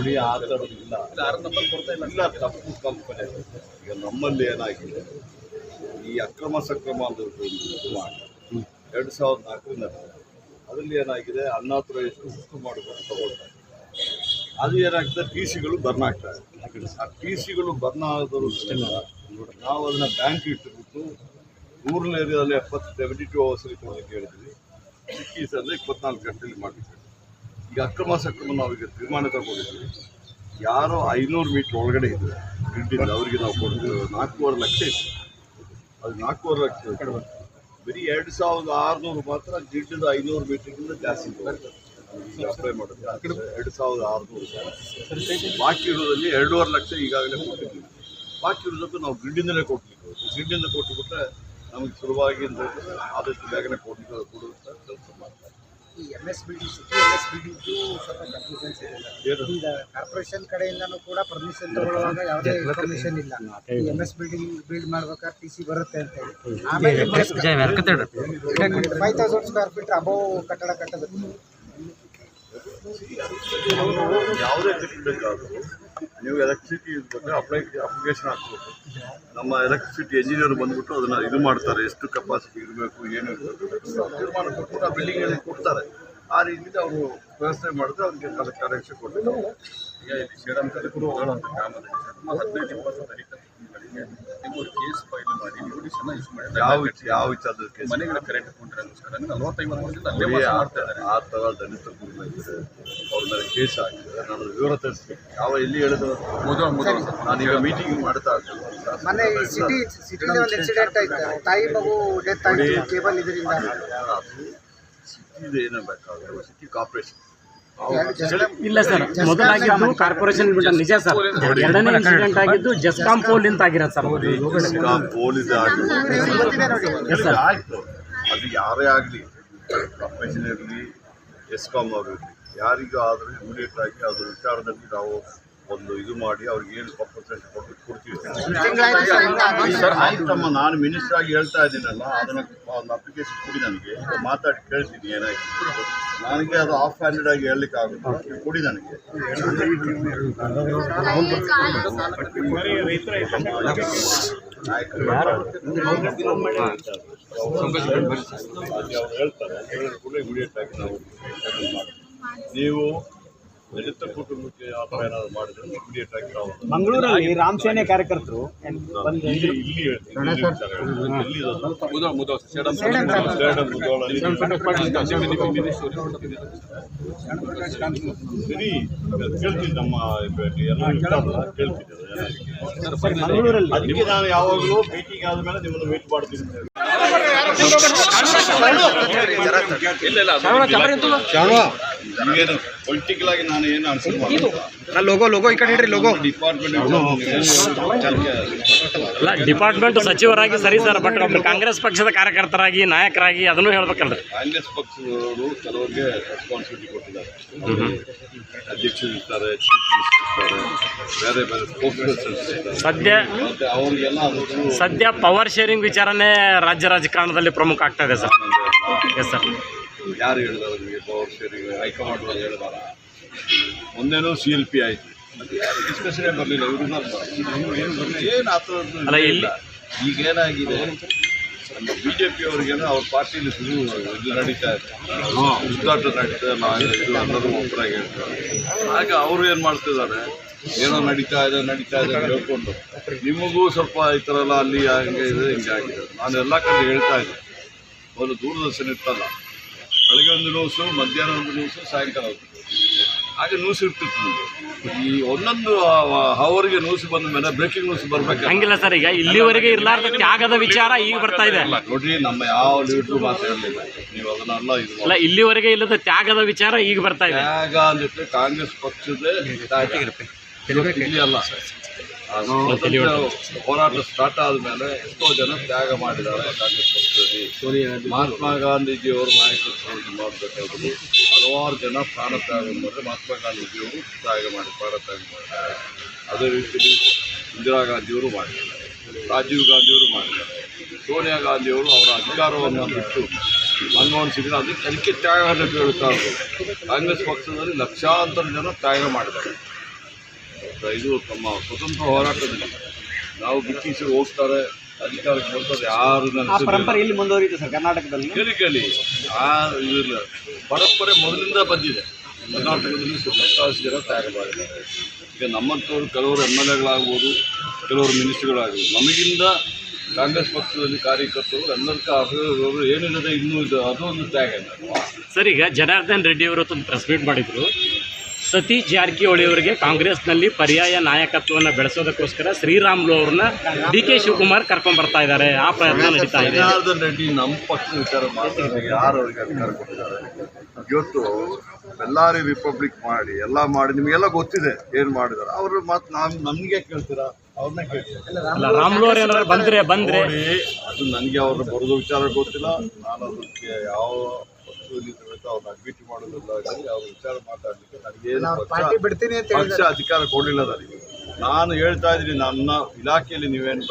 ನೋಡಿ ಆ ಥರದ್ದಿಲ್ಲ ಇಲ್ಲ. ತಪ್ಪು ಕಲ್ಪನೆ ಈಗ ನಮ್ಮಲ್ಲಿ ಏನಾಗಿದೆ? ಈ ಅಕ್ರಮ ಸಕ್ರಮ ಅಂತ ಇದು ಮಾಡಿ. ಎರಡು ಸಾವಿರದ ನಾಲ್ಕರಿಂದ ಅದರಲ್ಲಿ ಏನಾಗಿದೆ? ಅನ್ನಾತ್ರ ಎಷ್ಟು ಹುಕ್ಕು ಮಾಡಿಕೊಂಡು ತಗೊಳ್ತಾರೆ. ಅದು ಏನಾಗ್ತದೆ? ಟಿ ಸಿಗಳು ಬರ್ನ್ ಆಗ್ತವೆ ಆ ಟಿ ಸಿಗಳು ಬರ್ನ್ ಆಗೋದ್ರಿಂದ ನಾವು ಅದನ್ನ ಬ್ಯಾಂಕ್ ಇಟ್ಟುಬಿಟ್ಟು ರೂರಲ್ ಏರಿಯಾದಲ್ಲಿ ಎಪ್ಪತ್ತು ಸೆವೆಂಟಿ ಟು ಅವರ್ಸಲ್ಲಿ ಕೊಡಲಿಕ್ಕೆ ಹೇಳಿದ್ವಿ. ಸಿಟೀಸಲ್ಲಿ ಇಪ್ಪತ್ನಾಲ್ಕು ಗಂಟೆಯಲ್ಲಿ ಮಾಡಲಿಕ್ಕೆ ಈಗ ಅಕ್ರಮ ಸಕ್ರಮ ನಾವೀಗ ತೀರ್ಮಾನ ತಗೊಂಡಿದ್ವಿ ಯಾರೋ ಐನೂರು ಮೀಟ್ರ್ ಒಳಗಡೆ ಇದೆ ಗ್ರಿಡ್ಡಿಂದ ಅವರಿಗೆ ನಾವು ಕೊಡ್ತೀವಿ ನಾಲ್ಕೂವರೆ ಲಕ್ಷ ಇತ್ತು. ಅದು ನಾಲ್ಕೂವರೆ ಲಕ್ಷ. ಬರೀ ಎರಡು ಸಾವಿರದ ಆರುನೂರು ಮಾತ್ರ ಗ್ರಿಡ್ಡಿಂದ ಐನೂರು ಮೀಟ್ರಿಗಿಂತ ಜಾಸ್ತಿ ಅಪ್ಲೈ ಮಾಡೋದು ಎರಡು ಸಾವಿರದ ಆರುನೂರು ಬಾಕಿ ಇರೋದಲ್ಲಿ ಎರಡೂವರೆ ಲಕ್ಷ ಈಗಾಗಲೇ ಕೊಟ್ಟಿದ್ದೀವಿ. ಬಾಕಿ ಇರೋದಕ್ಕೂ ನಾವು ಗ್ರಿಡ್ಡಿಂದಲೇ ಕೊಟ್ಟಿದ್ದು ಗ್ರಿಡ್ಡಿಂದ ಕೊಟ್ಟುಬಿಟ್ರೆ ನಮಗೆ ಸುಲಭವಾಗಿ ಅಂತ ಆದಷ್ಟು ಬೇಗನೆ ಕೊಡ್ಲಿಕ್ಕೆ ಕೊಡುವಂಥ ಕೆಲಸ ಮಾಡ್ತಾರೆ. ಈ M S building city M S building ಸ್ವಲ್ಪ ಕನ್ಫ್ಯೂಷನ್ಸ್ ಇದೆ ಈಗ ಕಾರ್ಪೊರೇಷನ್ ಕಡೆಯಿಂದನೂ ಕೂಡ ಪರ್ಮಿಷನ್ ತಗೊಳ್ಳುವಾಗ ಯಾವುದೇ? ಇನ್ಫಾರ್ಮೇಶನ್ ಇಲ್ಲ. ಈ ಎಂ ಎಸ್ ಬಿಲ್ಡಿಂಗ್ ಬಿಲ್ಡ್ ಮಾಡ್ಬೇಕಾದ್ರೆ ಟಿ ಸಿ ಬರುತ್ತೆ ಅಂತ ಹೇಳಿ. ಆಮೇಲೆ five thousand square feet above ಕಟ್ಟಡ ಕಟ್ಟಬೇಕು. ಯಾವುದೇ ನೀವು ಎಲೆಕ್ಟ್ರಿಸಿಟಿ ಬಗ್ಗೆ ಅಪ್ಲೈ ಅಪ್ಲಿಕೇಶನ್ ಹಾಕ್ಬೇಕು. ನಮ್ಮ ಎಲೆಕ್ಟ್ರಿಸಿಟಿ ಇಂಜಿನಿಯರ್ ಬಂದ್ಬಿಟ್ಟು ಅದನ್ನ ಇದು ಮಾಡ್ತಾರೆ, ಎಷ್ಟು ಕೆಪಾಸಿಟಿ ಇರಬೇಕು, ಏನು ಇರಬೇಕು, ತೀರ್ಮಾನ ಕೊಟ್ಟು ಆ ಬಿಲ್ಡಿಂಗ್ ಕೊಡ್ತಾರೆ. ಆ ರೀತಿಯಲ್ಲಿ ಅವರು ವ್ಯವಸ್ಥೆ ಮಾಡಿದ್ರೆ ಅವ್ರಿಗೆ ಕನೆಕ್ಷನ್ ಕೊಡ್ತಾರೆ ಈಗ ಇಲ್ಲಿ ಹೇಳುವಂಥ ಗ್ರಾಮದಲ್ಲಿ ಸುಮಾರು ಹದಿನೈದು ಇಪ್ಪತ್ತು ನೀವು ಕೇಸ್ ಫೈಲ್ ಮಾಡಿ ನೋಟಿಸನ್ನ ಇಶ್ಯೂ ಮಾಡಿ ಯಾವ ವಿಚ- ಯಾವ ವಿಚಾರದ ಕೇಸ್ ಮನೆಗಳ ಕರೆಂಟ್ ಕೊಂಡ್ರೆಗೋಸ್ಕರ ನಲವತ್ತೈವತ್ತು ವರ್ಷದಿಂದ ಅಲ್ಲೇ ಬರೀ ವಾಸ ಆ ಮಾಡ್ತಾ ಇದ್ದಾರೆ. ಆ ಥರ ದಲಿತ ಕುಟುಂಬ ಇದ್ದಾರೆ ಅವ್ರ ಮೇಲೆ ಕೇಸ್ ಆಗಿದೆ ನಾನು ವಿವರ ಯಾವ ಎಲ್ಲಿ ಹೇಳಿದ್ರು ಮುದ ಮುದ ನಾನೀಗ ಮೀಟಿಂಗ್ ಮಾಡ್ತಾ ಇದ್ದೀನಿ ಮನೆ ಸಿಟಿ ಸಿಟಿಲಿ ಒಂದು ಇನ್ಸಿಡೆಂಟ್ ಆಯ್ತು. ತಾಯಿ ಮಗು ಡೆತ್ ಆಗಿದೆ ಕೇಬಲ್ ಇದರಿಂದ. ಸಿಟಿದು ಏನೋ ಬೇಕಾದ್ರೆ ಸಿಟಿ ಕಾರ್ಪೊರೇಷನ್ ಇಲ್ಲ ಸರ್ ಮೊದಲಾಗಿದ್ದು ಕಾರ್ಪೊರೇಷನ್ ಬಿಟ್ಟ ನಿಜ ಸರ್. ಎರಡನೇ ಇನ್ಸಿಡೆಂಟ್ ಆಗಿದ್ದು ಜಸ್ಕಾಂ ಪೋಲ್ ಅಂತ ಆಗಿರೋದು ಸರ್. ಜಸ್ಕಾಂ ಪೋಲ್ ಸರ್ ಅದು ಯಾರೇ ಆಗಲಿ ಕಾರ್ಪೊರೇಷನ್ ಇರಲಿ ಎಸ್ಕಾಮ್ ಅವರು ಇರಲಿ ಯಾರಿಗೂ ಆದರೂ ಇಮಿಡಿಯೇಟ್ ಆಗಿ ಅದರ ವಿಚಾರದಲ್ಲಿ ನಾವು ಒಂದು ಇದು ಮಾಡಿ ಅವ್ರಿಗೆ ಏನು ಕಾಂಪನ್ಸೇಷನ್ ಕೊಟ್ಟು ಕೊಡ್ತೀವಿ. ಸರ್. ಆಯ್ತಮ್ಮ ನಾನು ಮಿನಿಸ್ಟರ್ ಆಗಿ ಹೇಳ್ತಾ ಇದ್ದೀನಲ್ಲ ಅದನ್ನ ಒಂದು ಅಪ್ಲಿಕೇಶನ್ ಕೊಡಿ ನನಗೆ. ಮಾತಾಡಿ ಕೇಳ್ತೀನಿ ಏನಾಯ್ತು. ನನಗೆ ಅದು ಆಫ್ ಹ್ಯಾಂಡೆಡ್ ಆಗಿ ಹೇಳಲಿಕ್ಕೆ ಆಗುತ್ತೆ? ಕೊಡಿ ನನಗೆ. ಹೇಳ್ತಾರೆ ಇಮಿಡಿಯೇಟ್ ಆಗಿ. ನೀವು ದಲಿತ ಕುಟುಂಬಕ್ಕೆ ಆ ಥರ ಏನಾದ್ರು ಮಾಡಿದ್ರೆ ಇಮಿಡಿಯೇಟ್ ಆಗಿ ನಾವು ಅದನ್ನ- ಮಂಗಳೂರಲ್ಲಿ ರಾಮ್ ಸೇನೆ ಕಾರ್ಯಕರ್ತರು ಇಲ್ಲಿ ಇಲ್ಲಿ ಇಲ್ಲಿ? ಮುದ ಮುದ ಸೇಡಂ. ಸರಿ. ಕೇಳ್ತೀನಿ ನಮ್ಮ ಎಲ್ಲ ಮಂಗಳೂರಲ್ಲಿ. ಅದಕ್ಕೆ ನಾನು ಯಾವಾಗಲೂ ಮೀಟಿಂಗ್ ಆದ್ಮೇಲೆ ನಿಮ್ಮನ್ನು ಮೀಟ್ ಮಾಡ್ತೀನಿ ಇಲ್ಲ ಹೇಳಿ. ಈಗೇನು ಪೊಲಿಟಿಕಲ್ ಆಗಿ ನಾನು ಏನು ಆನ್ಸರ್ ಲೋಗೋ ಲೋಗೋ ಈ ಕಡೆ ಇಡ್ರಿ ಲೋಗೋ ಡಿಪಾರ್ಟ್ಮೆಂಟ್ ಅಲ್ಲ ಡಿಪಾರ್ಟ್ಮೆಂಟ್ ಸಚಿವರಾಗಿ ಸರಿ ಸರ್ ಬಟ್ ಒಬ್ರು ಕಾಂಗ್ರೆಸ್ ಪಕ್ಷದ ಕಾರ್ಯಕರ್ತರಾಗಿ ನಾಯಕರಾಗಿ ಅದನ್ನು ಹೇಳ್ಬೇಕಲ್ರಿ. ಕಾಂಗ್ರೆಸ್ ಪಕ್ಷದವರು ಕೆಲವರಿಗೆ ರೆಸ್ಪಾನ್ಸಿಬಿಲಿಟಿ ಕೊಟ್ಟಿದ್ದಾರೆ. ಅಧ್ಯಕ್ಷರು ಇರ್ತಾರೆ ಚೀಫ್ ಇರ್ತಾರೆ ಬೇರೆ ಬೇರೆ ಸದ್ಯ ಮತ್ತೆ ಸದ್ಯ ಪವರ್ ಶೇರಿಂಗ್ ವಿಚಾರನೇ ರಾಜ್ಯ ರಾಜಕಾರಣದಲ್ಲಿ ಪ್ರಮುಖ ಆಗ್ತಾ ಇದೆ ಸರ್. ಎಸ್ ಸರ್ ಯಾರು ಹೇಳಿದಾರೆ ನಿಮಗೆ ಪವರ್ ಶೇರಿಂಗ್ ಹೈಕಮಾಂಡ್ ಅವರು ಹೇಳಿದಾರ? ಮೊನ್ನೆನೂ ಸಿ ಎಲ್ ಪಿ ಆಯಿತು. ಡಿಸ್ಕಷನೇ ಬರಲಿಲ್ಲ ಇವರು ಏನು ಆ ಥರದ್ದು ಇಲ್ಲ. ಈಗೇನಾಗಿದೆ? ನಮ್ಮ ಬಿ ಜೆ ಪಿ ಅವ್ರಿಗೇನೋ ಅವ್ರ ಪಾರ್ಟಿಲಿ ಶುರು ಇದು ನಡೀತಾ ಇದೆ. ಉದ್ದಾಟ ನಡೀತಾ ಇಲ್ಲ ಇದು ಅನ್ನೋದು ಒಬ್ಬರಾಗಿ ಹೇಳ್ತಾರೆ. ಹಾಗೆ ಅವರು ಏನು ಮಾಡ್ತಿದ್ದಾರೆ? ಏನೋ ನಡೀತಾ ಇದೆ ನಡೀತಾ ಇದೆ ಹೇಳ್ಕೊಂಡು. ನಿಮಗೂ ಸ್ವಲ್ಪ ಈ ಥರ ಎಲ್ಲ ಅಲ್ಲಿ ಹಂಗೆ ಇದೆ ಹಿಂಗೆ ಆಗಿದೆ. ನಾನು ಎಲ್ಲ ಕಡೆ ಹೇಳ್ತಾ ಇದ್ದೆ ಅವರು ದೂರದರ್ಶನ ಇತ್ತಲ್ಲ. ಬೆಳಗ್ಗೆ ಒಂದು ನ್ಯೂಸು ಮಧ್ಯಾಹ್ನ ಒಂದು ನ್ಯೂಸು ಸಾಯಂಕಾಲ ಒಂದು ಹಾಗೆ ನ್ಯೂಸ್ ಇರ್ತಿತ್ತು ನಮ್ಗೆ. ಈ ಒಂದೊಂದು ಅವರಿಗೆ ನ್ಯೂಸ್ ಬಂದ ಮೇಲೆ ಬ್ರೇಕಿಂಗ್ ನ್ಯೂಸ್ ಬರ್ಬೇಕು ಹಂಗಿಲ್ಲ ಸರ್ ಈಗ ಇಲ್ಲಿವರೆಗೆ ಇರ್ಲಾರ್ದ ತ್ಯಾಗದ ವಿಚಾರ ಈಗ ಬರ್ತಾ ಇದೆ. ನೋಡ್ರಿ ನಮ್ಮ ಯಾವ ಲೀಡ್ರು ಮಾತಾಡಲಿಲ್ಲ ನೀವು ಅದನ್ನೆಲ್ಲ ಇಲ್ಲ ಅಲ್ಲ ಇಲ್ಲಿವರೆಗೆ ಇಲ್ಲದ ತ್ಯಾಗದ ವಿಚಾರ ಈಗ ಬರ್ತಾ ಇದೆ. ತ್ಯಾಗ ಅಂದಿಟ್ಟು ಕಾಂಗ್ರೆಸ್ ಪಕ್ಷದ ಇಲ್ಲಿ ಅಲ್ಲ ಸ್ವಾತಂತ್ರ್ಯ ಹೋರಾಟ ಸ್ಟಾರ್ಟ್ ಆದಮೇಲೆ ಎಷ್ಟೋ ಜನ ತ್ಯಾಗ ಮಾಡಿದ್ದಾರೆ ಕಾಂಗ್ರೆಸ್ ಪಕ್ಷದಲ್ಲಿ. ಮಹಾತ್ಮ ಗಾಂಧೀಜಿಯವರು ನಾಯಕತ್ವವನ್ನು ಮಾಡಬೇಕಾದ್ರು ಹಲವಾರು ಜನ ಪ್ರಾಣ ತ್ಯಾಗ ಮಾಡಿದ್ರೆ ಮಹಾತ್ಮ ಗಾಂಧೀಜಿಯವರು ತ್ಯಾಗ ಮಾಡಿ ಪ್ರಾಣ ತ್ಯಾಗ ಮಾಡಿದ್ದಾರೆ. ಅದೇ ರೀತಿಯಲ್ಲಿ ಇಂದಿರಾ ಗಾಂಧಿಯವರು ಮಾಡಿದ್ದಾರೆ. ರಾಜೀವ್ ಗಾಂಧಿಯವರು ಮಾಡಿದ್ದಾರೆ. ಸೋನಿಯಾ ಗಾಂಧಿಯವರು ಅವರ ಅಧಿಕಾರವನ್ನು ಬಿಟ್ಟು ಮನಮೋಹನ್ ಸಿಂಗ್ ಅದಕ್ಕೆ ಅದಕ್ಕೆ ತ್ಯಾಗ ಹೇಳ್ತಾ ಇರೋದು ಕಾಂಗ್ರೆಸ್ ಪಕ್ಷದಲ್ಲಿ ಲಕ್ಷಾಂತರ ಜನ ತ್ಯಾಗ ಮಾಡಿದ್ದಾರೆ. ಇದು. ತಮ್ಮ ಸ್ವತಂತ್ರ ಹೋರಾಟದಲ್ಲಿ ನಾವು ಬ್ರಿಟಿಷರು ಹೋಗ್ತಾರೆ ಅಧಿಕಾರಕ್ಕೆ ಬರ್ತಾರೆ ಯಾರು ಪರಂಪರೆ ಇಲ್ಲಿ ಮುಂದುವರಿಯುತ್ತೆ ಸರ್ ಕರ್ನಾಟಕದಲ್ಲಿ? ಕೇಳಿ ಕೇಳಿ ಆ ಇದಿಲ್ಲ ಪರಂಪರೆ ಮೊದಲಿಂದ ಬಂದಿದೆ. ಕರ್ನಾಟಕದಲ್ಲಿ ತ್ಯಾಗ ಮಾಡಿದ್ದಾರೆ ಈಗ ನಮ್ಮಂಥವ್ರು ಕೆಲವರು ಎಂ ಎಲ್ ಎಗಳಾಗ್ಬೋದು ಕೆಲವರು ಮಿನಿಸ್ಟ್ರುಗಳಾಗ್ಬೋದು ನಮಗಿಂದ ಕಾಂಗ್ರೆಸ್ ಪಕ್ಷದಲ್ಲಿ ಕಾರ್ಯಕರ್ತರು ಎಲ್ಲರಿಗೂ ಅವರು ಏನಿಲ್ಲದೆ ಇನ್ನೂ ಇದು ಅದೊಂದು ತ್ಯಾಗ. ಸರ್ ಈಗ ಜನಾರ್ದನ್ ರೆಡ್ಡಿ ಅವರು ಒಂದು ಪ್ರೆಸ್ ಮೀಟ್ ಮಾಡಿದ್ರು. ಸತೀಶ್ ಜಾರಕಿಹೊಳಿ ಅವರಿಗೆ ಕಾಂಗ್ರೆಸ್ನಲ್ಲಿ ಪರ್ಯಾಯ ನಾಯಕತ್ವವನ್ನು ಬೆಳೆಸೋದಕ್ಕೋಸ್ಕರ ಶ್ರೀರಾಮ್ಲು ಅವ್ರನ್ನ ಡಿ ಕೆ ಶಿವಕುಮಾರ್ ಕರ್ಕೊಂಡ್ ಬರ್ತಾ ಇದ್ದಾರೆ. ಆ ಪ್ರಯತ್ನ ನಡೀತಾ ಇದೆ. ರೆಡ್ಡಿ ನಮ್ಮ ಪಕ್ಷದ ವಿಚಾರ ಯಾರು ಅವ್ರಿಗೆ ಅಧಿಕಾರ ಕೊಟ್ಟಿದ್ದಾರೆ? ಇವತ್ತು ಬೆಲ್ಲಾರಿ ರಿಪಬ್ಲಿಕ್ ಮಾಡಿ ಎಲ್ಲ ಮಾಡಿ ನಿಮಗೆಲ್ಲ ಗೊತ್ತಿದೆ ಏನು ಮಾಡಿದಾರೆ ಅವರು ಮತ್ತೆ ನಾವು ನಮಗೆ ಕೇಳ್ತೀರಾ? ಅವ್ರನ್ನ ಕೇಳ್ತೀರಾ? ರಾಮ್ಲು ಅವ್ರು ಏನಾದ್ರು ಬಂದ್ರೆ ಬಂದ್ರೆ. ಅದು ನನಗೆ ಅವ್ರ ಬರೋದು ವಿಚಾರ ಗೊತ್ತಿಲ್ಲ. ನಾನು ಅದಕ್ಕೆ ಯಾವ ಅವ್ರ ವಿಚಾರ ಪಕ್ಷ ಬಿಡ್ತೀನಿ ಅಧಿಕಾರ ಕೊಡಲಿಲ್ಲ ನಾನು ಹೇಳ್ತಾ ಇದ್ದೀನಿ ನನ್ನ ಇಲಾಖೆಯಲ್ಲಿ ನೀವೇನು